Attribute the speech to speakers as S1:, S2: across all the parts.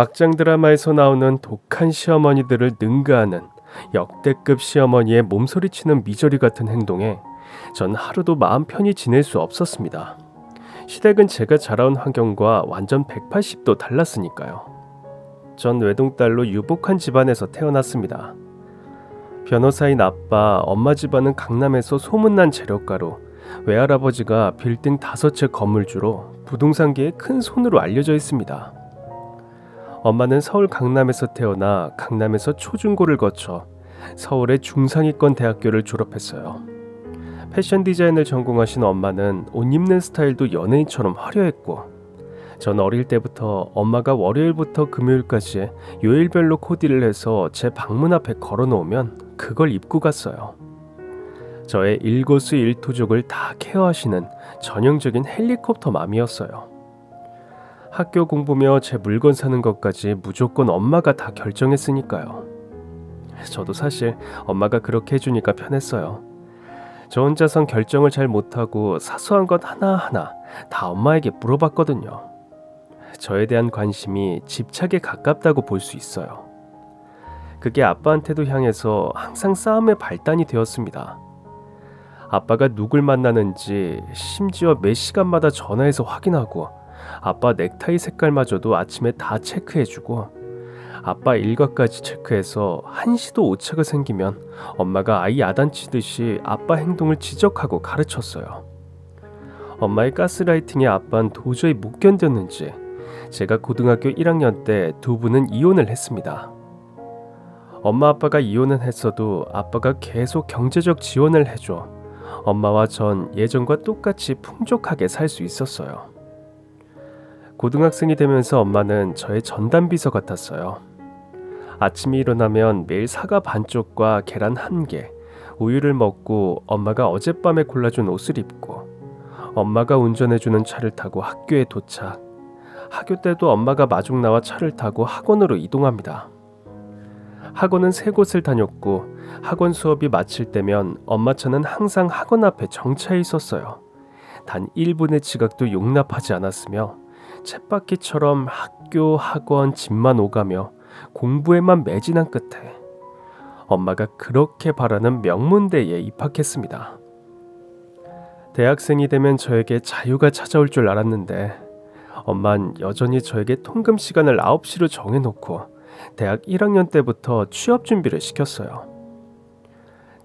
S1: 막장 드라마에서 나오는 독한 시어머니들을 능가하는 역대급 시어머니의 몸소리치는 미저리 같은 행동에 전 하루도 마음 편히 지낼 수 없었습니다. 시댁은 제가 자라온 환경과 완전 180도 달랐으니까요. 전 외동딸로 유복한 집안에서 태어났습니다. 변호사인 아빠, 엄마 집안은 강남에서 소문난 재력가로 외할아버지가 빌딩 다섯 채 건물주로 부동산계의 큰 손으로 알려져 있습니다. 엄마는 서울 강남에서 태어나 강남에서 초중고를 거쳐 서울의 중상위권 대학교를 졸업했어요. 패션 디자인을 전공하신 엄마는 옷 입는 스타일도 연예인처럼 화려했고 전 어릴 때부터 엄마가 월요일부터 금요일까지 요일별로 코디를 해서 제 방문 앞에 걸어 놓으면 그걸 입고 갔어요. 저의 일거수일투족을 다 케어하시는 전형적인 헬리콥터 맘이었어요. 학교 공부며 제 물건 사는 것까지 무조건 엄마가 다 결정했으니까요. 저도 사실 엄마가 그렇게 해주니까 편했어요. 저 혼자선 결정을 잘 못하고 사소한 것 하나하나 다 엄마에게 물어봤거든요. 저에 대한 관심이 집착에 가깝다고 볼 수 있어요. 그게 아빠한테도 향해서 항상 싸움의 발단이 되었습니다. 아빠가 누굴 만나는지 심지어 몇 시간마다 전화해서 확인하고 아빠 넥타이 색깔마저도 아침에 다 체크해주고 아빠 일과까지 체크해서 한시도 오차가 생기면 엄마가 아이 야단치듯이 아빠 행동을 지적하고 가르쳤어요. 엄마의 가스라이팅에 아빠는 도저히 못 견뎠는지 제가 고등학교 1학년 때 두 분은 이혼을 했습니다. 엄마 아빠가 이혼은 했어도 아빠가 계속 경제적 지원을 해줘 엄마와 전 예전과 똑같이 풍족하게 살 수 있었어요. 고등학생이 되면서 엄마는 저의 전담비서 같았어요. 아침에 일어나면 매일 사과 반쪽과 계란 한 개, 우유를 먹고 엄마가 어젯밤에 골라준 옷을 입고 엄마가 운전해주는 차를 타고 학교에 도착. 학교 때도 엄마가 마중 나와 차를 타고 학원으로 이동합니다. 학원은 세 곳을 다녔고 학원 수업이 마칠 때면 엄마 차는 항상 학원 앞에 정차해 있었어요. 단 1분의 지각도 용납하지 않았으며 쳇바퀴처럼 학교, 학원, 집만 오가며 공부에만 매진한 끝에 엄마가 그렇게 바라는 명문대에 입학했습니다. 대학생이 되면 저에게 자유가 찾아올 줄 알았는데 엄만 여전히 저에게 통금 시간을 9시로 정해놓고 대학 1학년 때부터 취업 준비를 시켰어요.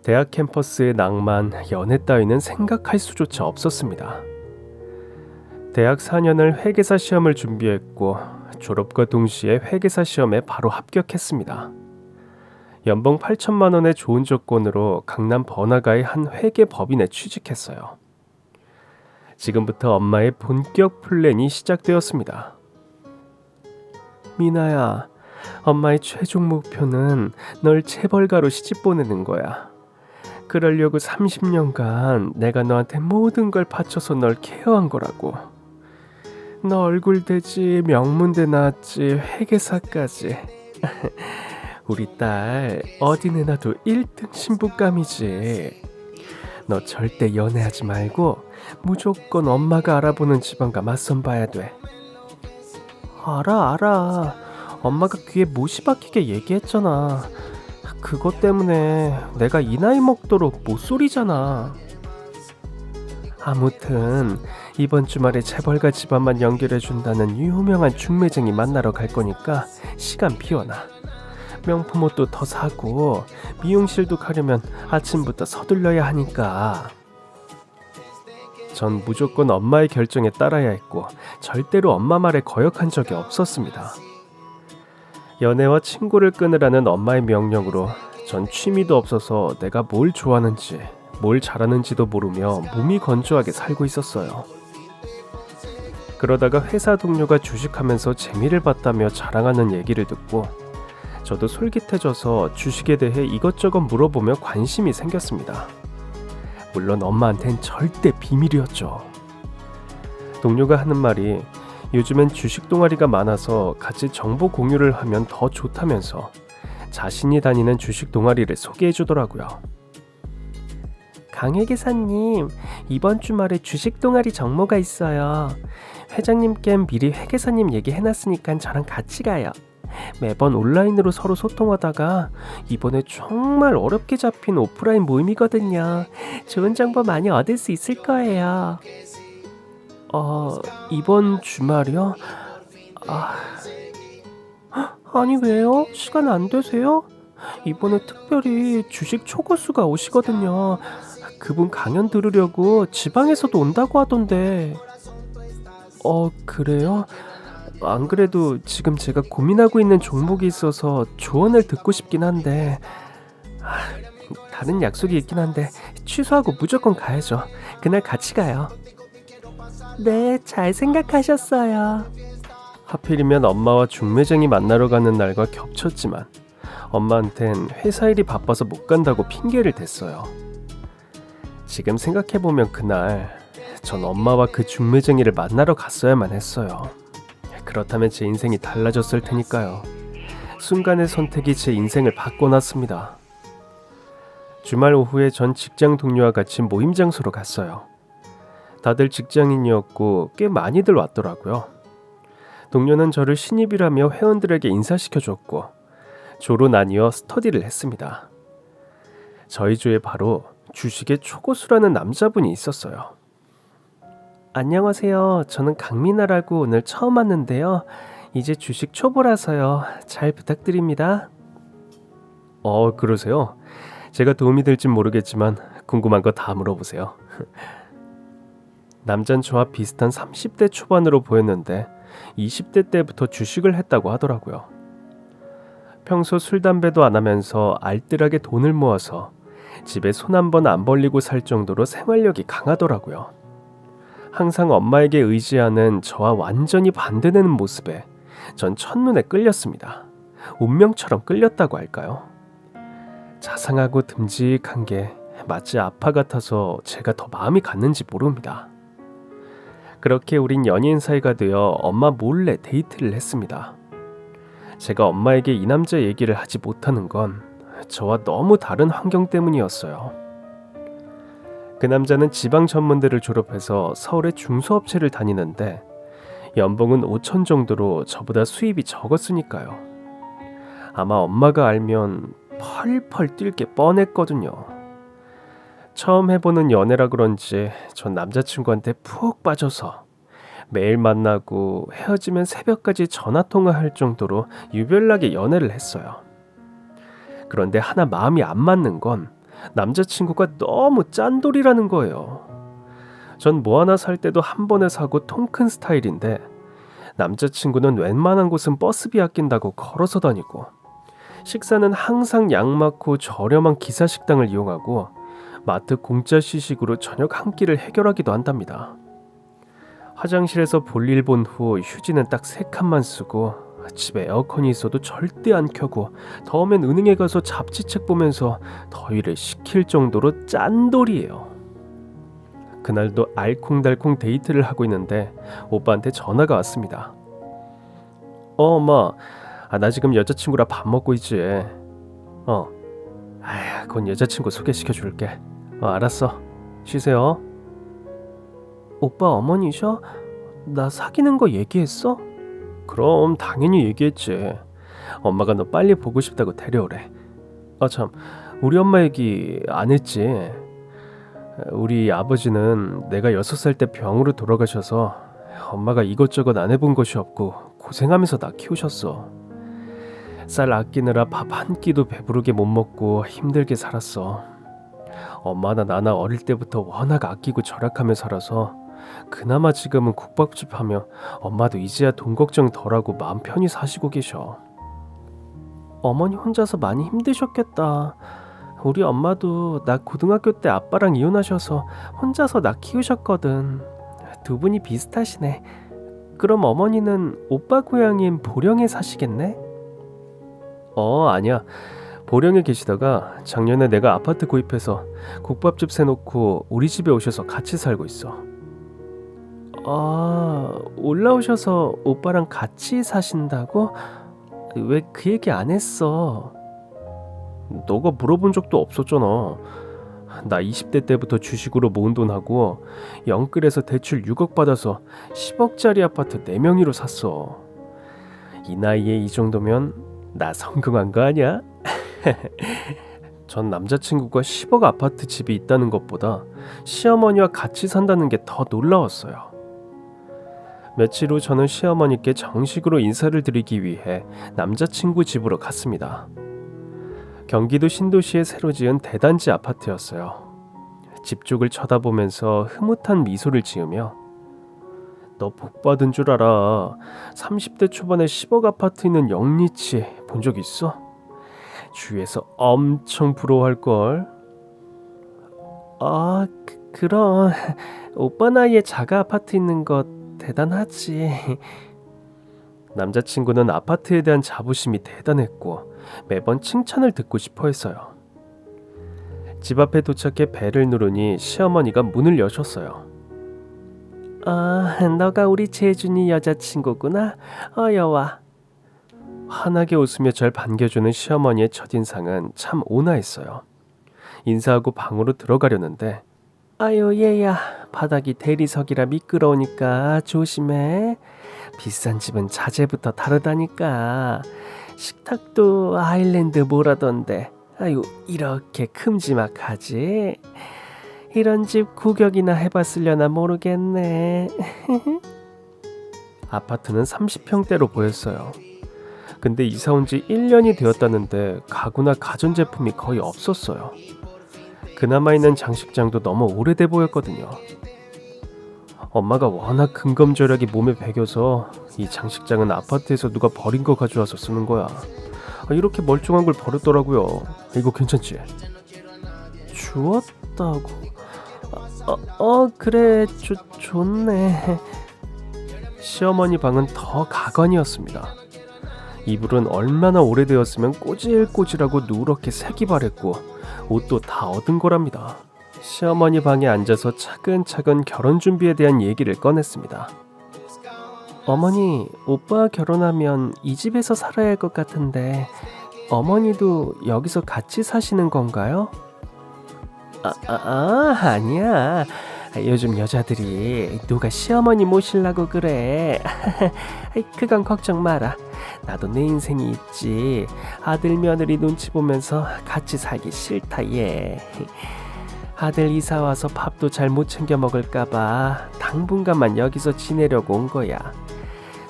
S1: 대학 캠퍼스의 낭만, 연애 따위는 생각할 수조차 없었습니다. 대학 4년을 회계사 시험을 준비했고 졸업과 동시에 회계사 시험에 바로 합격했습니다. 연봉 8천만 원의 좋은 조건으로 강남 번화가의 한 회계 법인에 취직했어요. 지금부터 엄마의 본격 플랜이 시작되었습니다. 미나야, 엄마의 최종 목표는 널 재벌가로 시집 보내는 거야. 그러려고 30년간 내가 너한테 모든 걸 바쳐서 널 케어한 거라고. 너 얼굴 되지, 명문대 나왔지, 회계사까지. 우리 딸 어디 내놔도 1등 신부감이지. 너 절대 연애하지 말고 무조건 엄마가 알아보는 집안과 맞선 봐야 돼. 알아, 알아. 엄마가 귀에 못이 박히게 얘기했잖아. 그것 때문에 내가 이 나이 먹도록 못소리잖아. 아무튼 이번 주말에 재벌가 집안만 연결해 준다는 유명한 중매쟁이 만나러 갈 거니까 시간 비워놔. 명품 옷도 더 사고 미용실도 가려면 아침부터 서둘러야 하니까. 전 무조건 엄마의 결정에 따라야 했고 절대로 엄마 말에 거역한 적이 없었습니다. 연애와 친구를 끊으라는 엄마의 명령으로 전 취미도 없어서 내가 뭘 좋아하는지 뭘 잘하는지도 모르며 몸이 건조하게 살고 있었어요. 그러다가 회사 동료가 주식하면서 재미를 봤다며 자랑하는 얘기를 듣고 저도 솔깃해져서 주식에 대해 이것저것 물어보며 관심이 생겼습니다. 물론 엄마한텐 절대 비밀이었죠. 동료가 하는 말이 요즘엔 주식 동아리가 많아서 같이 정보 공유를 하면 더 좋다면서 자신이 다니는 주식 동아리를 소개해 주더라고요. 강혜계사님, 이번 주말에 주식 동아리 정모가 있어요. 회장님께 미리 회계사님 얘기해놨으니까 저랑 같이 가요. 매번 온라인으로 서로 소통하다가 이번에 정말 어렵게 잡힌 오프라인 모임이거든요. 좋은 정보 많이 얻을 수 있을 거예요. 어, 이번 주말이요? 아, 헉, 아니 왜요? 시간 안 되세요? 이번에 특별히 주식 초고수가 오시거든요. 그분 강연 들으려고 지방에서도 온다고 하던데. 어, 그래요? 안 그래도 지금 제가 고민하고 있는 종목이 있어서 조언을 듣고 싶긴 한데 아, 다른 약속이 있긴 한데 취소하고 무조건 가야죠. 그날 같이 가요. 네, 잘 생각하셨어요. 하필이면 엄마와 중매쟁이 만나러 가는 날과 겹쳤지만 엄마한텐 회사 일이 바빠서 못 간다고 핑계를 댔어요. 지금 생각해보면 그날 전 엄마와 그 중매쟁이를 만나러 갔어야만 했어요. 그렇다면 제 인생이 달라졌을 테니까요. 순간의 선택이 제 인생을 바꿔놨습니다. 주말 오후에 전 직장 동료와 같이 모임 장소로 갔어요. 다들 직장인이었고 꽤 많이들 왔더라고요. 동료는 저를 신입이라며 회원들에게 인사시켜줬고 조로 나뉘어 스터디를 했습니다. 저희 조에 바로 주식의 초고수라는 남자분이 있었어요. 안녕하세요. 저는 강민아라고 오늘 처음 왔는데요. 이제 주식 초보라서요. 잘 부탁드립니다. 어, 그러세요? 제가 도움이 될진 모르겠지만 궁금한 거 다 물어보세요. 남잔 저와 비슷한 30대 초반으로 보였는데 20대 때부터 주식을 했다고 하더라고요. 평소 술 담배도 안 하면서 알뜰하게 돈을 모아서 집에 손 한 번 안 벌리고 살 정도로 생활력이 강하더라고요. 항상 엄마에게 의지하는 저와 완전히 반대되는 모습에 전 첫눈에 끌렸습니다. 운명처럼 끌렸다고 할까요? 자상하고 듬직한 게 마치 아파 같아서 제가 더 마음이 갔는지 모릅니다. 그렇게 우린 연인 사이가 되어 엄마 몰래 데이트를 했습니다. 제가 엄마에게 이 남자 얘기를 하지 못하는 건 저와 너무 다른 환경 때문이었어요. 그 남자는 지방 전문대를 졸업해서 서울의 중소업체를 다니는데 연봉은 5천 정도로 저보다 수입이 적었으니까요. 아마 엄마가 알면 펄펄 뛸 게 뻔했거든요. 처음 해보는 연애라 그런지 전 남자친구한테 푹 빠져서 매일 만나고 헤어지면 새벽까지 전화 통화할 정도로 유별나게 연애를 했어요. 그런데 하나 마음이 안 맞는 건 남자친구가 너무 짠돌이라는 거예요. 전 뭐 하나 살 때도 한 번에 사고 통 큰 스타일인데 남자친구는 웬만한 곳은 버스비 아낀다고 걸어서 다니고 식사는 항상 양 많고 저렴한 기사 식당을 이용하고 마트 공짜 시식으로 저녁 한 끼를 해결하기도 한답니다. 화장실에서 볼일 본 후 휴지는 딱 세 칸만 쓰고 집에 에어컨이 있어도 절대 안 켜고 더우면 은행에 가서 잡지책 보면서 더위를 식힐 정도로 짠돌이에요. 그날도 알콩달콩 데이트를 하고 있는데 오빠한테 전화가 왔습니다. 어 엄마 아, 나 지금 여자친구랑 밥 먹고 있지. 어. 아휴, 곧 여자친구 소개시켜 줄게. 어, 알았어. 쉬세요. 오빠 어머니셔? 나 사귀는 거 얘기했어? 그럼 당연히 얘기했지. 엄마가 너 빨리 보고 싶다고 데려오래. 아 참, 우리 엄마 얘기 안 했지. 우리 아버지는 내가 여섯 살 때 병으로 돌아가셔서 엄마가 이것저것 안 해본 것이 없고 고생하면서 나 키우셨어. 쌀 아끼느라 밥 한 끼도 배부르게 못 먹고 힘들게 살았어. 엄마나 나나 어릴 때부터 워낙 아끼고 절약하며 살아서 그나마 지금은 국밥집 하며 엄마도 이제야 돈 걱정 덜하고 마음 편히 사시고 계셔. 어머니 혼자서 많이 힘드셨겠다. 우리 엄마도 나 고등학교 때 아빠랑 이혼하셔서 혼자서 나 키우셨거든. 두 분이 비슷하시네. 그럼 어머니는 오빠 고향인 보령에 사시겠네? 어, 아니야. 보령에 계시다가 작년에 내가 아파트 구입해서 국밥집 세놓고 우리 집에 오셔서 같이 살고 있어. 아, 올라오셔서 오빠랑 같이 사신다고? 왜 그 얘기 안 했어? 너가 물어본 적도 없었잖아. 나 20대 때부터 주식으로 모은 돈하고 영끌에서 대출 6억 받아서 10억짜리 아파트 4명이로 샀어. 이 나이에 이 정도면 나 성공한 거 아니야? 전 남자친구가 10억 아파트 집이 있다는 것보다 시어머니와 같이 산다는 게 더 놀라웠어요. 며칠 후 저는 시어머니께 정식으로 인사를 드리기 위해 남자친구 집으로 갔습니다. 경기도 신도시에 새로 지은 대단지 아파트였어요. 집 쪽을 쳐다보면서 흐뭇한 미소를 지으며 너 복 받은 줄 알아. 30대 초반에 10억 아파트 있는 영리치 본 적 있어? 주위에서 엄청 부러워할 걸. 아, 그, 그럼 오빠 나이에 자가 아파트 있는 것 대단하지. 남자친구는 아파트에 대한 자부심이 대단했고 매번 칭찬을 듣고 싶어 했어요. 집 앞에 도착해 벨을 누르니 시어머니가 문을 여셨어요. 아, 너가 우리 재준이 여자친구구나. 어여와. 환하게 웃으며 절 반겨주는 시어머니의 첫인상은 참 온화했어요. 인사하고 방으로 들어가려는데 아유 얘야. 바닥이 대리석이라 미끄러우니까 조심해. 비싼 집은 자재부터 다르다니까. 식탁도 아일랜드 뭐라던데. 아유 이렇게 큼지막하지? 이런 집 구경이나 해봤으려나 모르겠네. 아파트는 30평대로 보였어요. 근데 이사 온 지 1년이 되었다는데 가구나 가전제품이 거의 없었어요 그나마 있는 장식장도 너무 오래돼 보였거든요 엄마가 워낙 근검절약이 몸에 배겨서 이 장식장은 아파트에서 누가 버린 거 가져와서 쓰는 거야. 아, 이렇게 멀쩡한 걸 버렸더라고요. 이거 괜찮지? 주웠다고? 어, 어 그래 좋 좋네. 시어머니 방은 더 가관이었습니다. 이불은 얼마나 오래되었으면 꼬질꼬질하고 누렇게 색이 바랬고 옷도 다 얻은 거랍니다. 시어머니 방에 앉아서 차근차근 결혼 준비에 대한 얘기를 꺼냈습니다. 어머니, 오빠 결혼하면 이 집에서 살아야 할 것 같은데 어머니도 여기서 같이 사시는 건가요? 아, 아, 아 아니야. 요즘 여자들이 누가 시어머니 모실라고 그래. 그건 걱정 마라. 나도 내 인생이 있지. 아들 며느리 눈치 보면서 같이 살기 싫다 얘. 아들 이사 와서 밥도 잘 못 챙겨 먹을까봐 당분간만 여기서 지내려고 온 거야.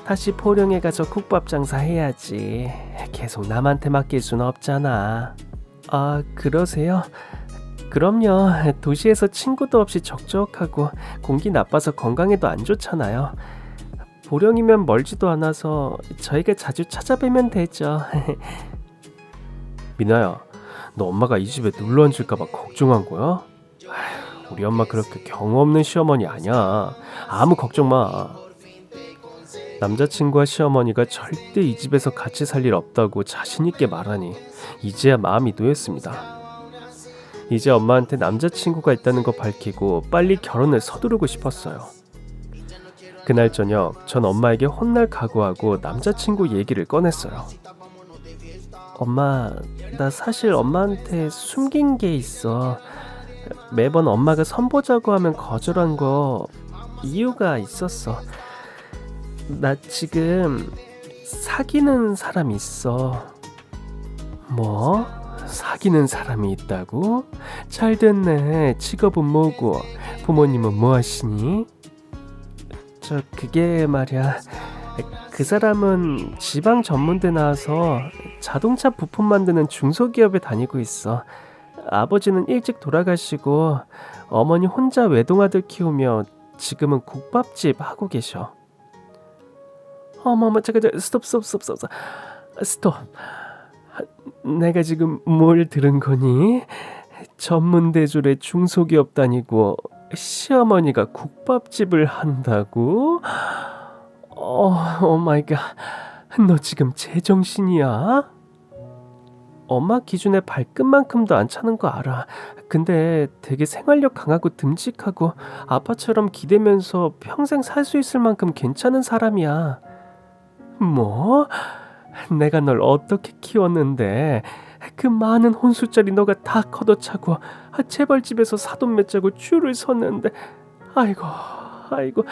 S1: 다시 포령에 가서 국밥 장사 해야지. 계속 남한테 맡길 순 없잖아. 아, 그러세요? 그럼요. 도시에서 친구도 없이 적적하고 공기 나빠서 건강에도 안 좋잖아요. 보령이면 멀지도 않아서 저희가 자주 찾아뵈면 되죠. 미나야, 너 엄마가 이 집에 눌러 앉을까봐 걱정한 거야? 우리 엄마 그렇게 경험 없는 시어머니 아니야. 아무 걱정 마. 남자친구와 시어머니가 절대 이 집에서 같이 살 일 없다고 자신 있게 말하니 이제야 마음이 놓였습니다. 이제 엄마한테 남자친구가 있다는 거 밝히고 빨리 결혼을 서두르고 싶었어요. 그날 저녁 전 엄마에게 혼날 각오하고 남자친구 얘기를 꺼냈어요. 엄마, 나 사실 엄마한테 숨긴 게 있어. 매번 엄마가 선보자고 하면 거절한 거 이유가 있었어. 나 지금 사귀는 사람 있어. 뭐? 사귀는 사람이 있다고? 잘 됐네. 직업은 뭐고? 부모님은 뭐 하시니? 저 그게 말이야. 그 사람은 지방 전문대 나와서 자동차 부품 만드는 중소기업에 다니고 있어. 아버지는 일찍 돌아가시고 어머니 혼자 외동아들 키우며 지금은 국밥집 하고 계셔. 어머머 잠깐 잠깐 스톱 스톱 스톱 스톱 스톱. 내가 지금 뭘 들은 거니? 전문대졸에 중소기업 다니고 시어머니가 국밥집을 한다고? 어, 오 마이 갓. 너 지금 제정신이야? 엄마 기준에 발끝만큼도 안 차는 거 알아. 근데 되게 생활력 강하고 듬직하고 아빠처럼 기대면서 평생 살 수 있을 만큼 괜찮은 사람이야. 뭐? 내가 널 어떻게 키웠는데? 그 많은 혼수짜리 너가 다 걷어차고 아, 제발 집에서 사돈 맺자고 줄을 섰는데. 아이고 아이고.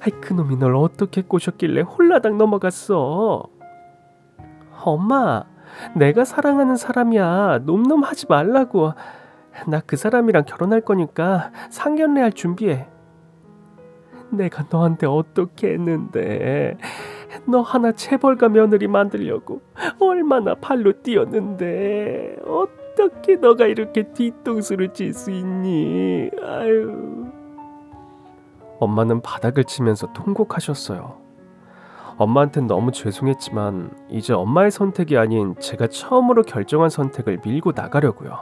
S1: 아이 그놈이 널 어떻게 꼬셨길래 홀라당 넘어갔어? 엄마 내가 사랑하는 사람이야. 놈놈 하지 말라고. 나 그 사람이랑 결혼할 거니까 상견례 할 준비해. 내가 너한테 어떻게 했는데 너 하나 체벌가 며느리 만들려고 얼마나 발로 뛰었는데 어떻게 너가 이렇게 뒤통수를 칠 수 있니? 아유. 엄마는 바닥을 치면서 통곡하셨어요. 엄마한텐 너무 죄송했지만 이제 엄마의 선택이 아닌 제가 처음으로 결정한 선택을 밀고 나가려고요.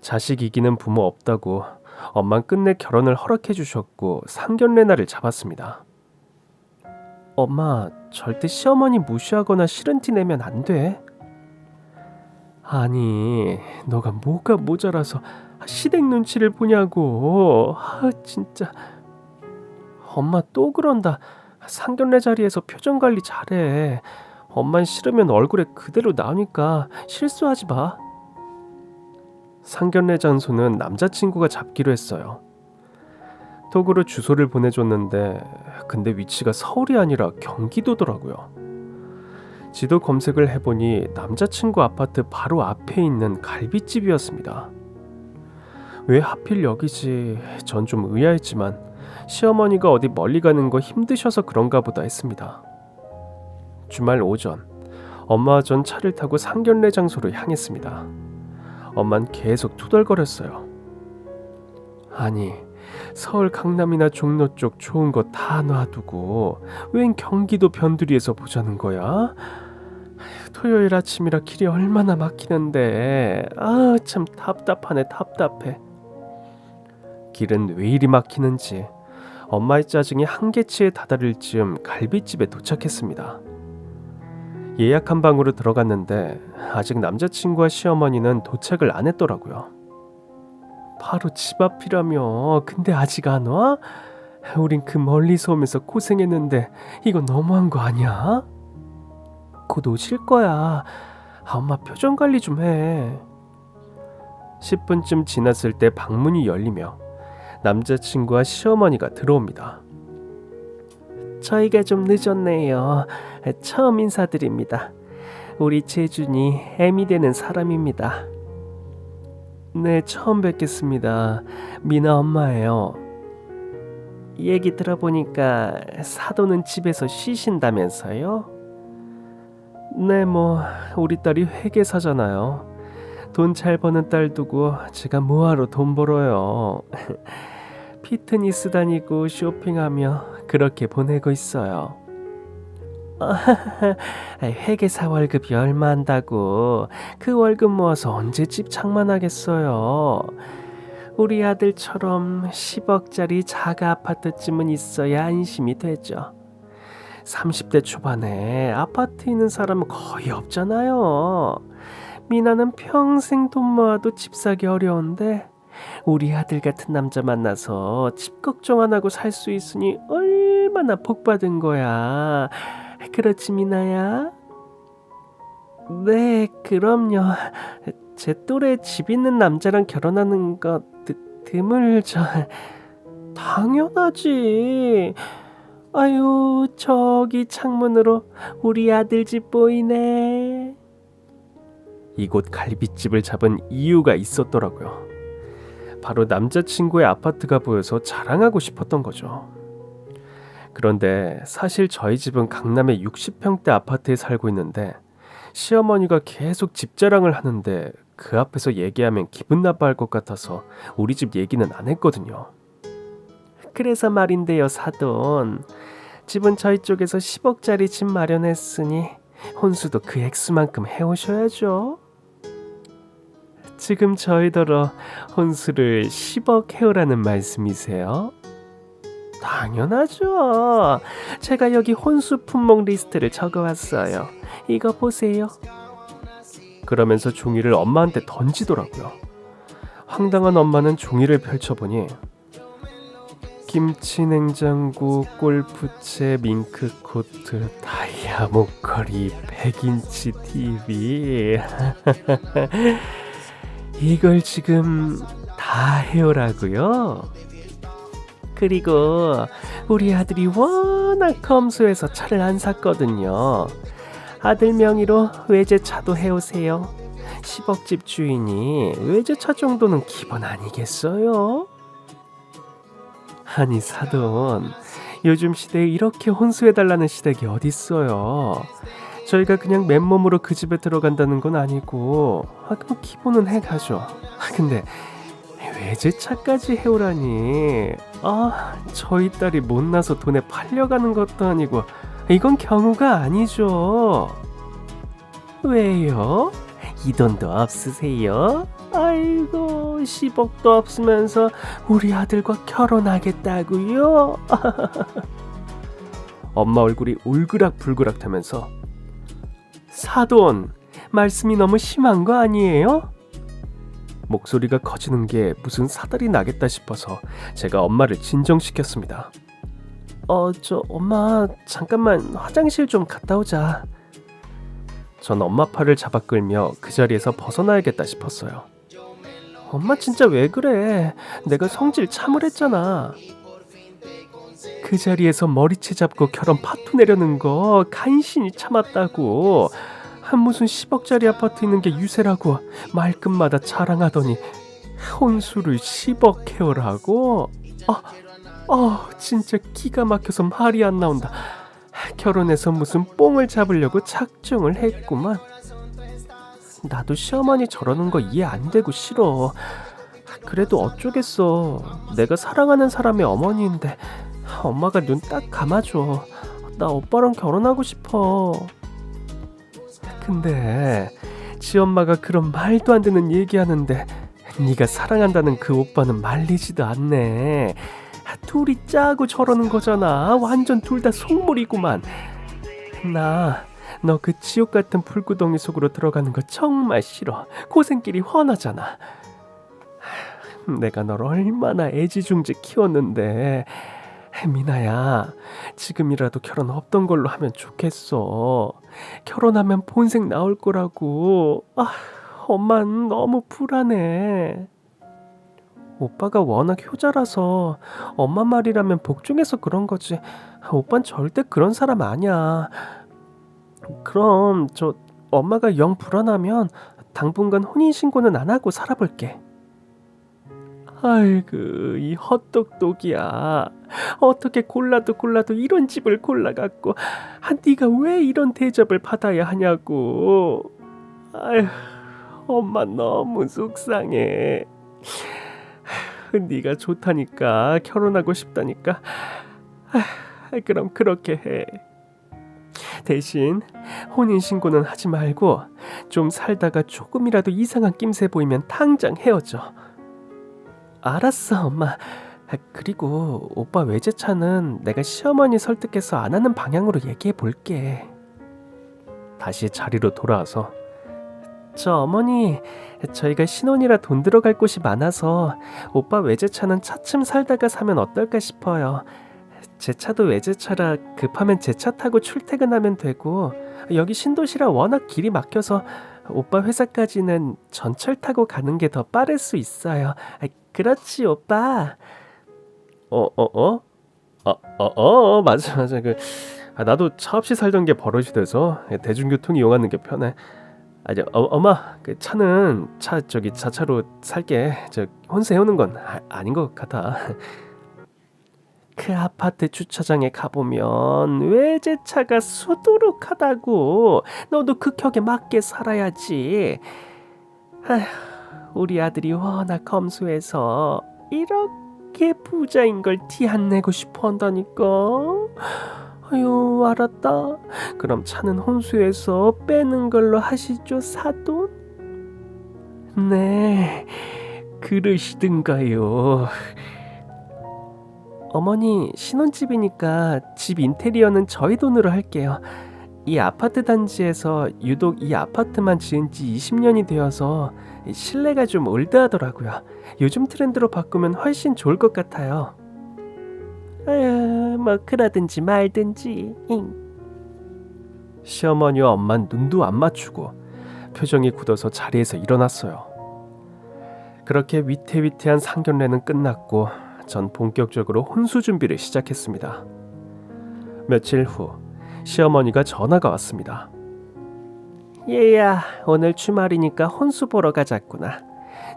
S1: 자식 이기는 부모 없다고 엄만 끝내 결혼을 허락해 주셨고 상견례 날을 잡았습니다. 엄마, 절대 시어머니 무시하거나 싫은 티 내면 안 돼. 아니, 너가 뭐가 모자라서 시댁 눈치를 보냐고. 아, 진짜. 엄마 또 그런다. 상견례 자리에서 표정 관리 잘해. 엄만 싫으면 얼굴에 그대로 나오니까 실수하지 마. 상견례 장소는 남자친구가 잡기로 했어요. 톡으로 주소를 보내줬는데 근데 위치가 서울이 아니라 경기도더라고요. 지도 검색을 해보니 남자친구 아파트 바로 앞에 있는 갈비집이었습니다. 왜 하필 여기지? 전 좀 의아했지만 시어머니가 어디 멀리 가는 거 힘드셔서 그런가 보다 했습니다. 주말 오전 엄마와 전 차를 타고 상견례 장소로 향했습니다. 엄만 계속 투덜거렸어요. 아니 서울 강남이나 종로 쪽 좋은 거 다 놔두고 웬 경기도 변두리에서 보자는 거야? 토요일 아침이라 길이 얼마나 막히는데. 아 참 답답하네 답답해. 길은 왜 이리 막히는지. 엄마의 짜증이 한계치에 다다를 즈음 갈비집에 도착했습니다. 예약 한 방으로 들어갔는데 아직 남자친구와 시어머니는 도착을 안 했더라고요 바로 집 앞이라며. 근데 아직 안 와? 우린 그 멀리서 오면서 고생했는데 이거 너무한 거 아니야? 곧 오실 거야. 아, 엄마 표정 관리 좀 해. 10분쯤 지났을 때 방문이 열리며 남자친구와 시어머니가 들어옵니다. 저희가 좀 늦었네요. 처음 인사드립니다. 우리 재준이 애미 되는 사람입니다 네, 처음 뵙겠습니다. 미나 엄마예요. 얘기 들어보니까 사도는 집에서 쉬신다면서요? 네, 뭐 우리 딸이 회계사잖아요. 돈 잘 버는 딸 두고 제가 뭐하러 돈 벌어요. 피트니스 다니고 쇼핑하며 그렇게 보내고 있어요. 회계사 월급이 얼마 한다고 그 월급 모아서 언제 집 장만하겠어요. 우리 아들처럼 10억짜리 자가 아파트쯤은 있어야 안심이 되죠. 30대 초반에 아파트 있는 사람은 거의 없잖아요. 미나는 평생 돈 모아도 집 사기 어려운데 우리 아들 같은 남자 만나서 집 걱정 안 하고 살 수 있으니 얼마나 복 받은 거야. 그렇지 미나야? 네, 그럼요. 제 또래 집 있는 남자랑 결혼하는 거 드, 드물죠. 당연하지. 아유, 저기 창문으로 우리 아들 집 보이네. 이곳 갈비집을 잡은 이유가 있었더라고요. 바로 남자친구의 아파트가 보여서 자랑하고 싶었던 거죠. 그런데 사실 저희 집은 강남의 60평대 아파트에 살고 있는데 시어머니가 계속 집 자랑을 하는데 그 앞에서 얘기하면 기분 나빠할 것 같아서 우리 집 얘기는 안 했거든요. 그래서 말인데요, 사돈. 집은 저희 쪽에서 10억짜리 집 마련했으니 혼수도 그 액수만큼 해오셔야죠. 지금 저희더러 혼수를 10억 해오라는 말씀이세요? 당연하죠. 제가 여기 혼수 품목 리스트를 적어왔어요. 이거 보세요. 그러면서 종이를 엄마한테 던지더라고요. 황당한 엄마는 종이를 펼쳐보니 김치 냉장고, 골프채, 밍크 코트, 다이아 목걸이, 100인치 TV. 이걸 지금 다 해오라고요? 그리고 우리 아들이 워낙 검소해서 차를 안 샀거든요. 아들 명의로 외제차도 해오세요. 10억집 주인이 외제차 정도는 기본 아니겠어요? 아니 사돈 요즘 시대에 이렇게 혼수해달라는 시댁이 어딨어요 저희가 그냥 맨몸으로 그 집에 들어간다는 건 아니고 아 기본은 해가죠 아 근데 외제차까지 해오라니 아 저희 딸이 못나서 돈에 팔려가는 것도 아니고 이건 경우가 아니죠 왜요? 이 돈도 없으세요? 아이고 10억도 없으면서 우리 아들과 결혼하겠다고요? 엄마 얼굴이 울그락불그락 하면서 사돈 말씀이 너무 심한 거 아니에요? 목소리가 커지는 게 무슨 사달이 나겠다 싶어서 제가 엄마를 진정시켰습니다. 어, 저 엄마 잠깐만 화장실 좀 갔다 오자. 전 엄마 팔을 잡아 끌며 그 자리에서 벗어나야겠다 싶었어요. 엄마 진짜 왜 그래? 내가 성질 참으랬잖아. 그 자리에서 머리채 잡고 결혼 파토 내려는 거 간신히 참았다고. 한 무슨 10억짜리 아파트 있는 게 유세라고 말끝마다 자랑하더니 혼수를 10억 해오라고? 아, 아 진짜 기가 막혀서 말이 안 나온다. 결혼해서 무슨 뽕을 잡으려고 작정을 했구만. 나도 시어머니 저러는 거 이해 안 되고 싫어. 그래도 어쩌겠어. 내가 사랑하는 사람의 어머니인데 엄마가 눈 딱 감아줘. 나 오빠랑 결혼하고 싶어. 근데 지 엄마가 그런 말도 안 되는 얘기하는데 네가 사랑한다는 그 오빠는 말리지도 않네. 둘이 짜고 저러는 거잖아. 완전 둘 다 속물이구만. 나 너 그 지옥 같은 불구덩이 속으로 들어가는 거 정말 싫어. 고생길이 훤하잖아. 내가 널 얼마나 애지중지 키웠는데. 미나야, 지금이라도 결혼 없던 걸로 하면 좋겠어. 결혼하면 본색 나올 거라고. 아, 엄만 너무 불안해. 오빠가 워낙 효자라서 엄마 말이라면 복종해서 그런 거지. 오빤 절대 그런 사람 아니야. 그럼 저 엄마가 영 불안하면 당분간 혼인 신고는 안 하고 살아볼게. 아이고 이 헛똑똑이야. 어떻게 골라도 골라도 이런 집을 골라갖고 아, 네가 왜 이런 대접을 받아야 하냐고. 아휴 엄마 너무 속상해. 네가 좋다니까 결혼하고 싶다니까. 아, 그럼 그렇게 해. 대신 혼인 신고는 하지 말고 좀 살다가 조금이라도 이상한 낌새 보이면 당장 헤어져. 알았어, 엄마. 아, 그리고 오빠 외제차는 내가 시어머니 설득해서 안 하는 방향으로 얘기해 볼게. 다시 자리로 돌아와서 저 어머니 저희가 신혼이라 돈 들어갈 곳이 많아서 오빠 외제차는 차츰 살다가 사면 어떨까 싶어요. 제 차도 외제차라 급하면 제 차 타고 출퇴근하면 되고 여기 신도시라 워낙 길이 막혀서 오빠 회사까지는 전철 타고 가는 게 더 빠를 수 있어요. 아, 그렇지 오빠. 어어 어, 어? 어, 어, 어, 맞아 맞아 그 아, 나도 차 없이 살던 게 버릇이 돼서 대중교통 이용하는 게 편해. 아니 어, 엄마 그 차는 차 저기 자차로 살게 저 혼세 해오는 건 아, 아닌 것 같아. 그 아파트 주차장에 가보면 외제차가 수두룩하다고 너도 그 격에 맞게 살아야지 아휴, 우리 아들이 워낙 검소해서 이렇게 부자인 걸 티 안 내고 싶어 한다니까. 아유 알았다. 그럼 차는 혼수해서 빼는 걸로 하시죠 사돈. 네 그러시든가요. 어머니 신혼집이니까 집 인테리어는 저희 돈으로 할게요. 이 아파트 단지에서 유독 이 아파트만 지은 지 20년이 되어서 실내가 좀 올드하더라고요. 요즘 트렌드로 바꾸면 훨씬 좋을 것 같아요.
S2: 에휴, 뭐 그러든지 말든지. 잉.
S1: 시어머니와 엄만 눈도 안 맞추고 표정이 굳어서 자리에서 일어났어요. 그렇게 위태위태한 상견례는 끝났고 전 본격적으로 혼수 준비를 시작했습니다. 며칠 후 시어머니가 전화가 왔습니다.
S2: 얘야, 오늘 주말이니까 혼수 보러 가자꾸나.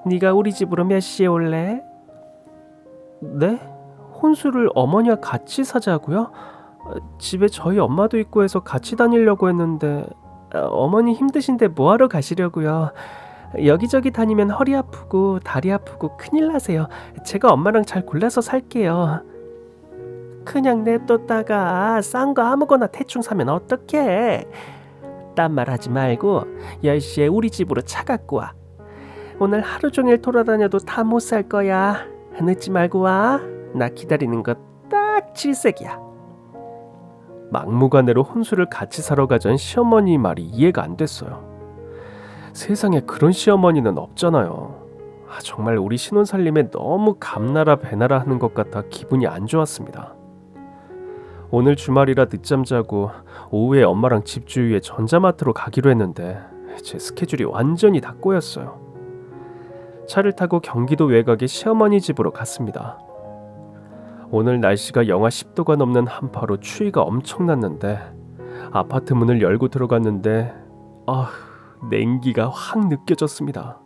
S2: 네가 우리 집으로 몇 시에 올래?
S1: 네? 혼수를 어머니와 같이 사자고요? 어, 집에 저희 엄마도 있고 해서 같이 다니려고 했는데 어, 어머니 힘드신데 뭐하러 가시려고요? 여기저기 다니면 허리 아프고 다리 아프고 큰일 나세요. 제가 엄마랑 잘 골라서 살게요.
S2: 그냥 냅뒀다가 싼 거 아무거나 대충 사면 어떡해? 딴 말 하지 말고 10시에 우리 집으로 차 갖고 와. 오늘 하루 종일 돌아다녀도 다 못 살 거야. 늦지 말고 와. 나 기다리는 거딱 질색이야.
S1: 막무가내로 혼수를 같이 사러 가자는 시어머니 말이 이해가 안 됐어요. 세상에 그런 시어머니는 없잖아요. 아, 정말 우리 신혼 살림에 너무 감나라 배나라 하는 것 같아 기분이 안 좋았습니다. 오늘 주말이라 늦잠 자고 오후에 엄마랑 집 주위에 전자마트로 가기로 했는데 제 스케줄이 완전히 다 꼬였어요. 차를 타고 경기도 외곽의 시어머니 집으로 갔습니다. 오늘 날씨가 영하 10도가 넘는 한파로 추위가 엄청났는데 아파트 문을 열고 들어갔는데 아 냉기가 확 느껴졌습니다.